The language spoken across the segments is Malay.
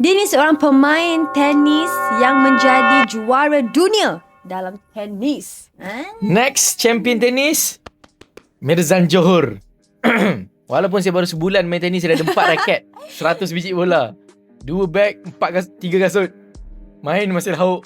Dia ni seorang pemain tenis yang menjadi juara dunia dalam tenis. Ha? Next champion tenis Mirzan Johor. Walaupun saya baru sebulan main tenis saya dah ada 4 raket, 100 biji bola, 2 bag, 4 gas, 3 kasut. Main masih lauk.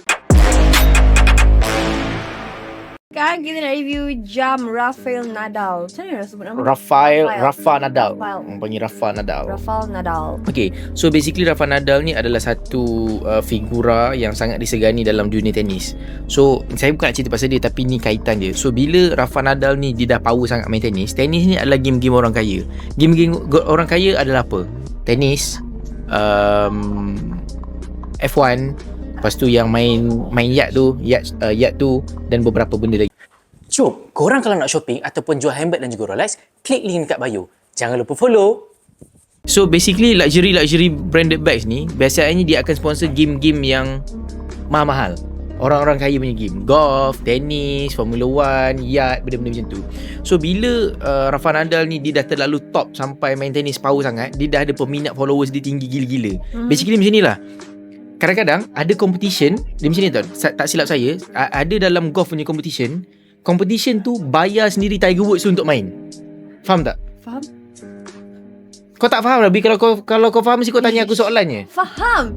Sekarang kita nak review jam Rafael Nadal. Macam mana sebut nama? Rafael. Rafa Nadal. Rafael. Panggil Rafa Nadal. Rafael Nadal. Okay, so basically Rafa Nadal ni adalah satu uh, figura yang sangat disegani dalam dunia tenis. So, saya bukan nak cerita pasal dia tapi ni kaitan dia. So, bila Rafa Nadal ni dia dah power sangat main tenis, tenis ni adalah game-game orang kaya. Game-game orang kaya adalah apa? Tenis, um, F1, lepas tu yang main main yacht tu, yacht, uh, yacht tu dan beberapa benda lagi. Cuk, korang kalau nak shopping ataupun jual handbag dan juga Rolex, klik link dekat bio. Jangan lupa follow. So basically luxury-luxury branded bags ni biasanya dia akan sponsor game-game yang mahal-mahal. Orang-orang kaya punya game. Golf, tenis, Formula 1, yacht, benda-benda macam tu. So bila uh, Rafa Nadal ni dia dah terlalu top sampai main tenis power sangat, dia dah ada peminat followers dia tinggi gila-gila. Hmm. Basically macam ni lah. Kadang-kadang ada competition, dia macam ni tau. Tak silap saya, ada dalam golf punya competition, competition tu bayar sendiri Tiger Woods tu untuk main. Faham tak? Faham? Kau tak faham Rabi Kalau kau kalau kau faham Mesti kau tanya aku soalannya Faham.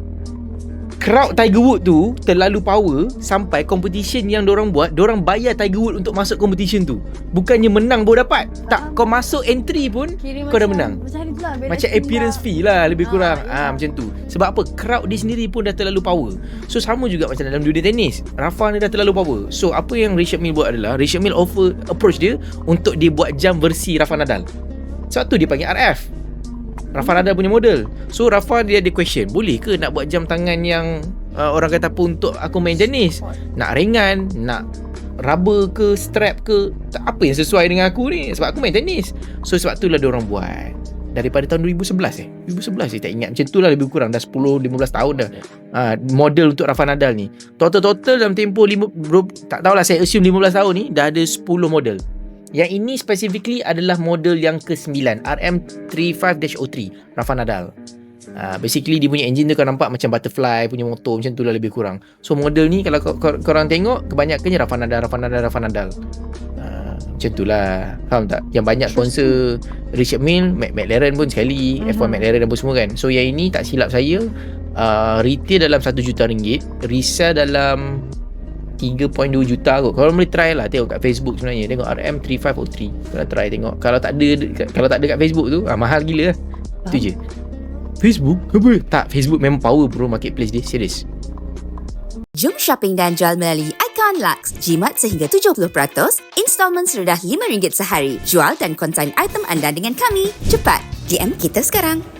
Crowd Tiger Wood tu Terlalu power Sampai competition yang orang buat orang bayar Tiger Wood Untuk masuk competition tu. Bukannya menang baru dapat. Tak kau masuk entry pun Kira Kau dah macam- menang. Macam lah. beda macam appearance fee lah Lebih Ah, kurang. ya. ah, Macam tu. Sebab apa? Crowd dia sendiri pun dah terlalu power. So sama juga macam dalam dunia tenis. Rafa ni dah terlalu power. So apa yang Richard Mille buat adalah Richard Mille offer Approach dia Untuk dia buat jam versi Rafa Nadal. Sebab tu dia panggil RF Rafa Nadal punya model. So Rafa dia ada question. Boleh ke nak buat jam tangan yang uh, Orang kata apa Untuk aku main tenis Nak ringan? Nak rubber ke? Strap ke? Tak, Apa yang sesuai dengan aku ni? Sebab aku main tenis So sebab tu lah orang buat. Daripada tahun 2011 eh? 2011 saya tak ingat. Macam tu lah lebih kurang. Dah 10-15 tahun dah. Ha, Model untuk Rafa Nadal ni. Total-total dalam tempoh lima, Tak tahulah saya assume 15 tahun ni Dah ada 10 model yang ini specifically adalah model yang ke-9 RM35-03 Rafa Nadal. Uh, Basically dia punya engine tu kau nampak macam butterfly punya motor macam tu lah lebih kurang. So model ni kalau kau, kau, korang tengok kebanyakannya Rafa Nadal, Rafa Nadal, Rafa Nadal. Uh, Macam tu lah. Faham tak? Yang banyak sponsor Richard Mille, Mac- McLaren pun sekali Mhm. F1 McLaren dan semua kan. So yang ini tak silap saya uh, Retail dalam 1 juta ringgit Resell dalam 3.2 juta kot. Korang boleh try lah tengok kat Facebook sebenarnya. Tengok RM3503. Kalau try tengok. Kalau tak ada kalau tak ada kat Facebook tu, ah, mahal gila lah. Itu je. Facebook? Apa? Tak, Facebook memang power bro marketplace dia. Serius. Jom shopping dan jual melalui Icon Lux. Jimat sehingga 70%, installment serendah RM5 sehari. Jual dan konsign item anda dengan kami. Cepat, DM kita sekarang.